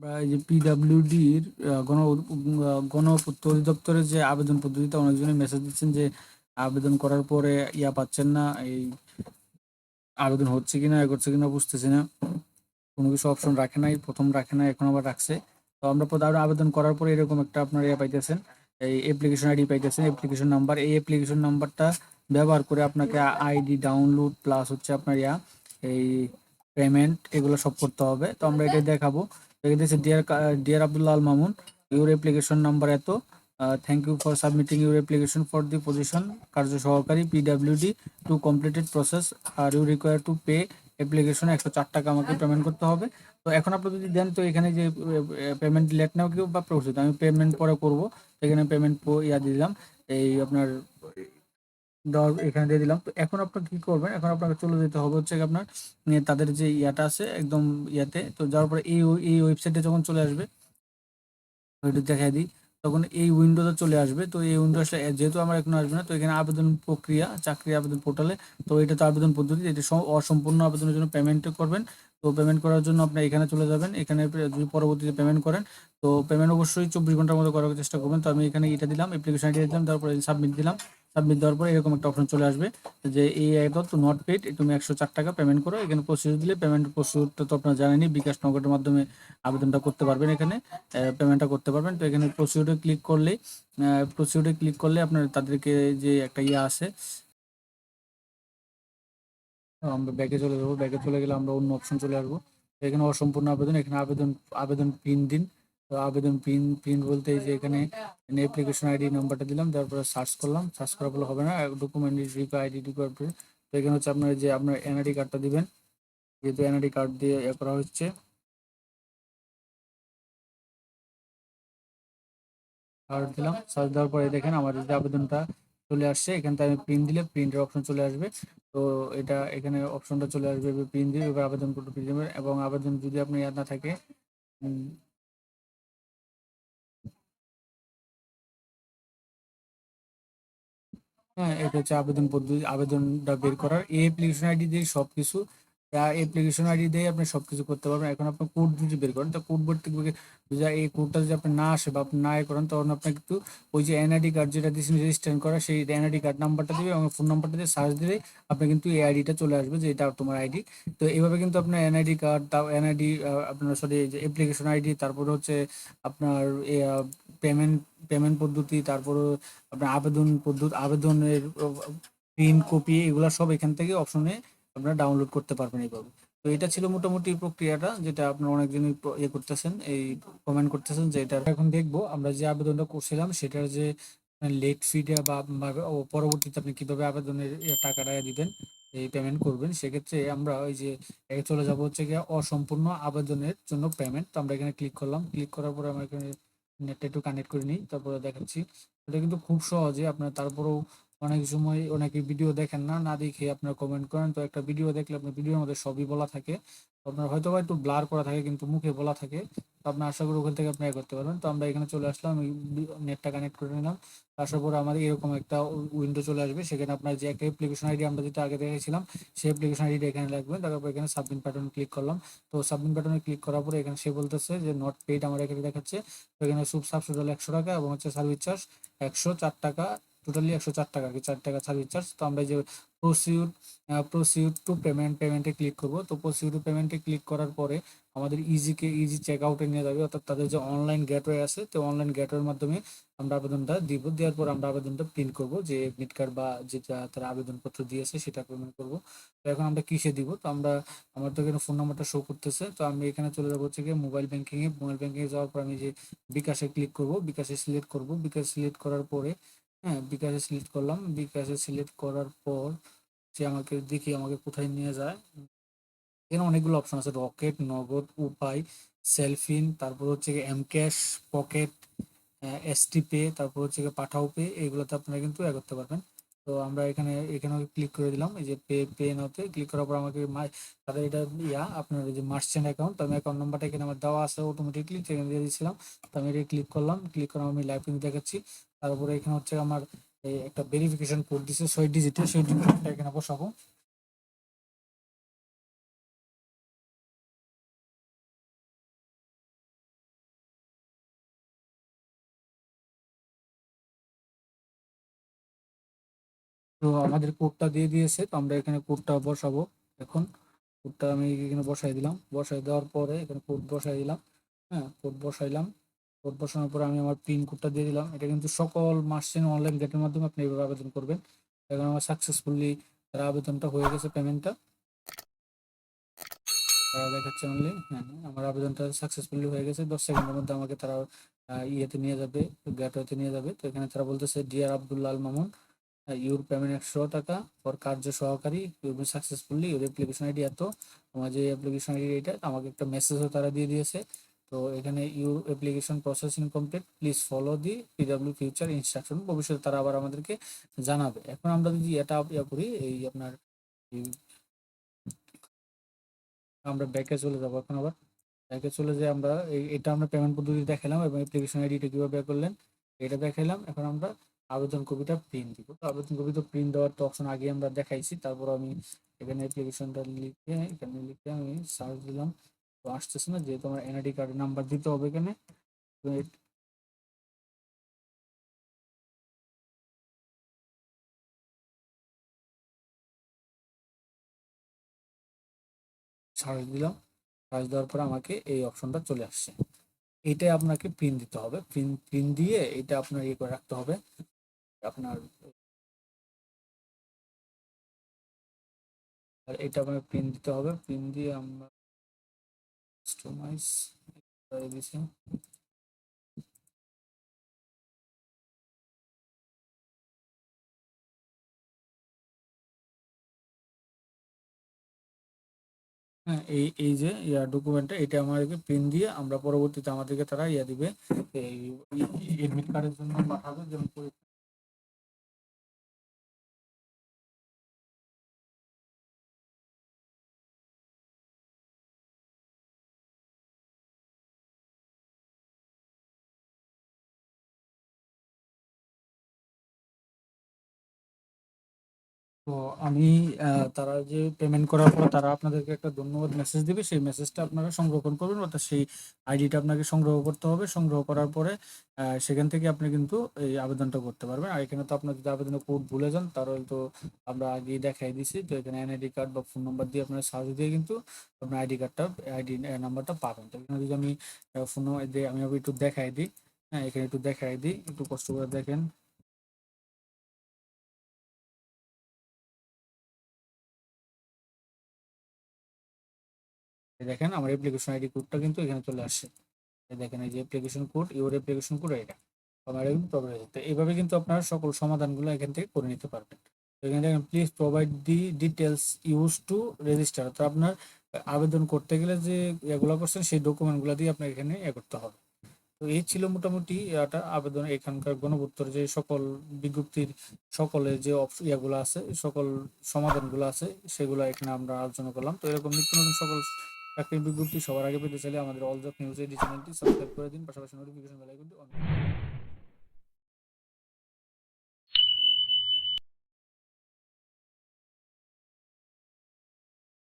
বা এই যে পিডাব্লিউডির গণ গণপূর্ত অধিদপ্তরের যে আবেদন পদ্ধতিতে অনেকজনই মেসেজ দিচ্ছেন যে আবেদন করার পরে ইয়া পাচ্ছেন না, এই আবেদন হচ্ছে কিনা, এ করছে কিনা বুঝতেছি না। কোনো কিছু অপশন রাখে নাই, প্রথম রাখে নাই, এখন আবার রাখছে। তো আমরা প্রথমে আবেদন করার পরে এরকম একটা আপনার ইয়ে পাইতেছেন, এই অ্যাপ্লিকেশন আইডি পাইতেছেন অ্যাপ্লিকেশন নাম্বার এই অ্যাপ্লিকেশন নাম্বারটা ব্যবহার করে আপনাকে আইডি ডাউনলোড প্লাস হচ্ছে আপনার ইয়া, এই পেমেন্ট এগুলো সব করতে হবে। তো আমরা এটা দেখাবো। দেখেছি dear dear Abdullah Al Mamun your application number এত thank you for submitting your application for the position কার্য সহকারী PWD to completed process are you require to pay application একশো চার টাকা আমাকে পেমেন্ট করতে হবে? তো এখন আপনি যদি দেন, তো এখানে যে পেমেন্ট লেট নাও কেউ বা প্রসেস আমি পেমেন্ট পরে করব। এখানে পেমেন্ট ইয়া দিলাম। এই আপনার দেওয়ার এখানে দিয়ে দিলাম। তো এখন আপনার কি করবেন? এখন আপনাকে চলে যেতে হবে হচ্ছে আপনার তাদের যে ইয়াটা আছে, একদম ইয়াতে। তো যাওয়ার পরে এই এই ওয়েবসাইটে যখন চলে আসবে, ওইটা দেখাই দিই। তখন এই উইন্ডোতে চলে আসবে। তো এই উইন্ডো যেহেতু আমার এখন আসবে না, তো এখানে আবেদন প্রক্রিয়া, চাকরি আবেদন পোর্টালে তো এটা তো আবেদন পদ্ধতি, এটা অসম্পূর্ণ আবেদনের জন্য পেমেন্ট করবেন। তো পেমেন্ট করার জন্য আপনি এখানে চলে যাবেন। এখানে যদি পরবর্তীতে পেমেন্ট করেন, তো পেমেন্ট অবশ্যই চব্বিশ ঘণ্টার মধ্যে করার চেষ্টা করবেন। তো আমি এখানে এটা দিলাম অ্যাপ্লিকেশন দিলাম, তারপরে সাবমিট দিলাম। সাবমিট দেওয়ার পরে এরকম একটা অপশন চলে আসবে যে এই আইডি তো নট পেড তুমি একশো চার টাকা পেমেন্ট করো। এখানে প্রসিডিউর দিলে পেমেন্ট প্রসিডিউরটা তো আপনারা জানেনই, বিকাশ নগরের মাধ্যমে আবেদনটা করতে পারবেন এখানে পেমেন্টটা করতে পারবেন। তো এখানে প্রসিডিউরে ক্লিক করলে প্রসিডিউরে ক্লিক করলে আপনার তাদেরকে যে একটা ইয়ে আছে, আমরা ব্যাগে চলে যাব। ব্যাগে চলে গেলে আমরা অন্য অপশন চলে আসব। এখানে অসম্পূর্ণ আবেদন, এখানে আবেদন আবেদন পিন দিন। তো আবেদন পিন পিন বলতে যে এখানে অ্যাপ্লিকেশন আইডি নাম্বারটা দিলাম, তারপরে সার্চ করলাম সার্চ করা বলে হবে না ডকুমেন্ট রিকোয়ার আইডি রিকোয়ার তো এখানে হচ্ছে আপনার যে আপনার এনআইডি কার্ডটা দিবেন, যেহেতু এনআইডি কার্ড দিয়ে এ করা হচ্ছে। কার্ড দিলাম সার্চ দেওয়ার পরে দেখেন আমার যে আবেদনটা চলে আসছে, এখান থেকে আমি প্রিন্ট দিলে প্রিন্টের অপশন চলে আসবে, তো এটা এখানে অপশনটা চলে আসবে প্রিন্ট দিয়ে এবার আবেদন করতে এবং আবেদন যদি আপনি ইয়াদ না থাকে হ্যাঁ এটা হচ্ছে আবেদন পদ্ধতি আবেদনটা বের করার এই অ্যাপ্লিকেশন আইডি দিয়ে সব কিছু অ্যাপ্লিকেশন আইডি দিয়ে আপনি সবকিছু করতে পারবেন। এখন আপনি কোড যদি বের করেন, তো কোড ভর্তি যদি এই কোডটা যদি আপনি না আসে বা আপনি না করেন, তখন আপনাকে কিন্তু ওই যে এনআইডি কার্ড যেটা দিয়েছেন রেজিস্টার করা, সেই এনআইডি কার্ড নাম্বারটা দিবে এবং ফোন নাম্বারটা দিয়ে সার্চ দিলে আপনি কিন্তু এই আইডিটা চলে আসবে, যে এটা তোমার আইডি তো এইভাবে কিন্তু আপনার এনআইডি কার্ড তাও এনআইডি আপনার সরি যে অ্যাপ্লিকেশন আইডি তারপরে হচ্ছে আপনার পেমেন্ট পেমেন্ট পদ্ধতি, তারপরে আপনার আবেদন পদ্ধতি আবেদনের প্রিন্ট কপি এগুলো সব এখান থেকে অপশনে আপনারা ডাউনলোড করতে পারবেন এইভাবে। তো এটা ছিল মোটামুটি প্রক্রিয়াটা, যেটা আপনারা অনেকজনই ইয়ে করতেছেন, এই কমেন্ট করতেছেন যে এটা এখন দেখব। আমরা যে আবেদনটা করছিলাম, সেটার যে লেট ফিটা বা পরবর্তীতে আপনি কীভাবে আবেদনের টাকাটা দিবেন, এই পেমেন্ট করবেন, সেক্ষেত্রে আমরা ওই যে চলে যাব হচ্ছে গিয়ে অসম্পূর্ণ আবেদনের জন্য পেমেন্ট তো আমরা এখানে ক্লিক করলাম। ক্লিক করার পরে আমরা এখানে নেটটা একটু কানেক্ট করে নিই, তারপরে দেখাচ্ছি। এটা কিন্তু খুব সহজে আপনার তারপরেও অনেক সময় অনেকে ভিডিও দেখেন না না দেখে আপনারা কমেন্ট করেন। তো একটা ভিডিও দেখলে আপনার ভিডিওর মধ্যে সবই বলা থাকে। আপনার হয়তো বা একটু ব্লার করা থাকে, কিন্তু মুখে বলা থাকে। তো আপনি আশা করি ওখান থেকে আপনি করতে পারবেন। তো আমরা এখানে চলে আসলাম নেটটা কানেক্ট করে নিলাম। আসার পরে আমাদের এরকম একটা উইন্ডো চলে আসবে। সেখানে আপনার যে একটা অ্যাপ্লিকেশন আইডি আমরা যেটা আগে দেখেছিলাম, সেই অ্যাপ্লিকেশন আইডি এখানে লাগবে। তারপর এখানে সাবমিট বাটন ক্লিক করলাম। তো সাবমিট বাটনে ক্লিক করার পরে এখানে সে বলতেছে যে নট পেইড আমার এখানে দেখাচ্ছে। তো এখানে সুপ সাবসিডাল একশো টাকা এবং হচ্ছে সার্ভিস চার্জ একশো চার টাকা। টোটালি একশো চার টাকা কি? চার টাকা সার্ভিস চার্জ তো আমরা যে প্রসিউড প্রসিউড টু পেমেন্ট পেমেন্টে ক্লিক করব। তো প্রসিউড টু পেমেন্টে ক্লিক করার পরে আমাদের ইজিকে ইজি চেক আউটে নিয়ে যাবে। অর্থাৎ তাদের যে অনলাইন গেটওয়ে আছে, তো অনলাইন গেটওয়ের মাধ্যমে আমরা আবেদনটা দিব। দেওয়ার পর আমরা আবেদনটা প্রিন্ট করব। যে এডমিট কার্ড বা যেটা তারা আবেদনপত্র দিয়েছে, সেটা পেমেন্ট করব। তো এখন আমরা কিসে দিব? তো আমরা, আমার তো এখানে ফোন নাম্বারটা শো করতেছে। তো আমি এখানে চলে যাব হচ্ছে গিয়ে মোবাইল ব্যাংকিংয়ে মোবাইল ব্যাংকিংয়ে যাওয়ার পর আমি যে বিকাশে ক্লিক করব, বিকাশে সিলেক্ট করব। বিকাশ সিলেক্ট করার পরে হ্যাঁ বিকাশে সিলেক্ট করলাম। বিকাশে সিলেক্ট করার পর যে আমাকে দেখি আমাকে কোথায় নিয়ে যায়। এখানে অনেকগুলো অপশন আছে রকেট নগদ, উপায় সেলফিন তারপর হচ্ছে M cash Pocket ST Pay তারপর হচ্ছে পাঠাও পে এগুলোতে আপনারা কিন্তু এ করতে পারবেন। তো আমরা এখানে এখানে ক্লিক করে দিলাম। এই যে পে পে নাওতে ক্লিক করার পর আমাকে তাদের এটা ইয়া, আপনার যে মার্চেন্ট অ্যাকাউন্ট তো আমি অ্যাকাউন্ট নাম্বারটা এখানে আমার দেওয়া আছে অটোমেটিকলি সেখানে দিয়ে দিয়েছিলাম। তো আমি এটা ক্লিক করলাম। ক্লিক করে আমি লাইভ কিন্তু দেখাচ্ছি। তারপরে এখানে হচ্ছে আমার এই একটা ভেরিফিকেশন কোড দিছে, ছয় ডিজিটে ছয় ডিজিটটা এখানে বসাবো। তো আমাদের কোডটা দিয়ে দিয়েছে, তো আমরা এখানে কোডটা বসাবো। এখন কোডটা আমি এখানে বসাই দিলাম। বসাই দেওয়ার পরে এখানে কোড বসাই দিলাম। হ্যাঁ কোড বসাইলাম। কোড বসানোর পরে আমি আমার পিন কোডটা দিয়ে দিলাম। এটা কিন্তু সকল মার্চেন্ট অনলাইন গেটের মাধ্যমে আপনি এইভাবে আবেদন করবেন। এখন আমার সাকসেসফুলি তার আবেদনটা হয়ে গেছে পেমেন্টটা তারা দেখাচ্ছে অনলি হ্যাঁ আমার আবেদনটা সাকসেসফুলি হয়ে গেছে। দশ সেকেন্ডের মধ্যে আমাকে তারা ইয়েতে নিয়ে যাবে গেটওয়েতে নিয়ে যাবে। তো এখানে তারা বলতেছে dear Abdullah Al Mamun your payment একশো টাকা ফর কার্য সহকারী your successfully your application ID এত আমার যে অ্যাপ্লিকেশন আইডি এটা আমাকে একটা মেসেজও তারা দিয়ে দিয়েছে। তো এখানে your application processing complete please follow the PW future instruction ভবিষ্যতে তারা আবার আমাদেরকে জানাবে। এখন আমরা যদি এটা ইয়া করি, এই আপনার আমরা ব্যাকে চলে যাব এখন আবার। ব্যাকে চলে যে আমরা এটা আমরা পেমেন্ট পদ্ধতি দেখালাম এবং অ্যাপ্লিকেশন আইডিটা কীভাবে করলেন, এটা দেখাইলাম এখন আমরা আবেদন কপিটা প্রিন্ট দিব। তো আবেদন কপি তো প্রিন্ট দেওয়ার তো অপশন আগে আমরা দেখাইছি। তারপর আমি এখানে অ্যাপ্লিকেশনটা লিখে, এখানে লিখে আমি সার্চ দিলাম। তো আসতেছে না, যেহেতু আমার এনআইডি কার্ডের নাম্বার দিতে হবে এখানে। তো সার্চ দিলাম। সার্চ দেওয়ার পর আমাকে এই অপশনটা চলে আসছে। এইটাই আপনাকে প্রিন্ট দিতে হবে। প্রিন্ট প্রিন্ট দিয়ে এটা আপনার ইয়ে করে রাখতে হবে। আপনার আর এটা আপনার প্রিন্ট দিতে হবে। প্রিন্ট দিয়ে আমরা কাস্টমাইজ দিছি হ্যাঁ এই এই যে, ইয়া ডকুমেন্টটা এটা আমাদেরকে প্রিন্ট দিয়ে আমরা পরবর্তীতে আমাদেরকে তারা ইয়া দিবে, এই এডমিট কার্ডের জন্য পাঠাবে, যেমন তো আমি তারা যে পেমেন্ট করার পর তারা আপনাদেরকে একটা ধন্যবাদ মেসেজ দিবে, সেই মেসেজটা আপনারা সংরক্ষণ করবেন, অর্থাৎ সেই আইডিটা আপনাকে সংগ্রহ করতে হবে। সংগ্রহ করার পরে সেখান থেকে আপনি কিন্তু এই আবেদনটা করতে পারবেন। আর এখানে তো আপনার যদি আবেদনের কোড ভুলে যান, তাহলে তো আমরা আগেই দেখাই দিছি তো এখানে এনআইডি কার্ড বা ফোন নাম্বার দিয়ে আপনার সার্চ দিয়ে কিন্তু আপনার আইডি কার্ডটা আইডি নাম্বারটা পাবেন। তো এখানে যদি আমি ফোন আমি একটু দেখাই দিই। হ্যাঁ এখানে একটু দেখাই দিই, একটু কষ্ট করে দেখেন। দেখেন আমার অ্যাপ্লিকেশন আইডি কোডটা কিন্তু এখানে চলে আসছে। দেখেন এই যে application code your application code এটা। আমার কিন্তু প্রবলেম এইভাবে কিন্তু আপনারা সকল সমাধানগুলো এখান থেকে করে নিতে পারবেন। এখানে দেখেন please provide the details use to register তো আপনার আবেদন করতে গেলে যে এগুলো করছেন, সেই ডকুমেন্টগুলো দিয়ে আপনার এখানে এ করতে হবে। তো এই ছিল মোটামুটি একটা আবেদন, এখানকার গণভুত্তর যে সকল বিজ্ঞপ্তির সকলে যে ইয়াগুলো আছে, সকল সমাধানগুলো আছে, সেগুলো এখানে আমরা আলোচনা করলাম। তো এরকম নিত্য নতুন সকল চাকরির বিজ্ঞপ্তি সবার আগে পেতে চাইলে আমাদের অল জব নিউজ এই চ্যানেলটি সাবস্ক্রাইব করে দিন। পাশাপাশি নোটিফিকেশন বেল আইকনটি অন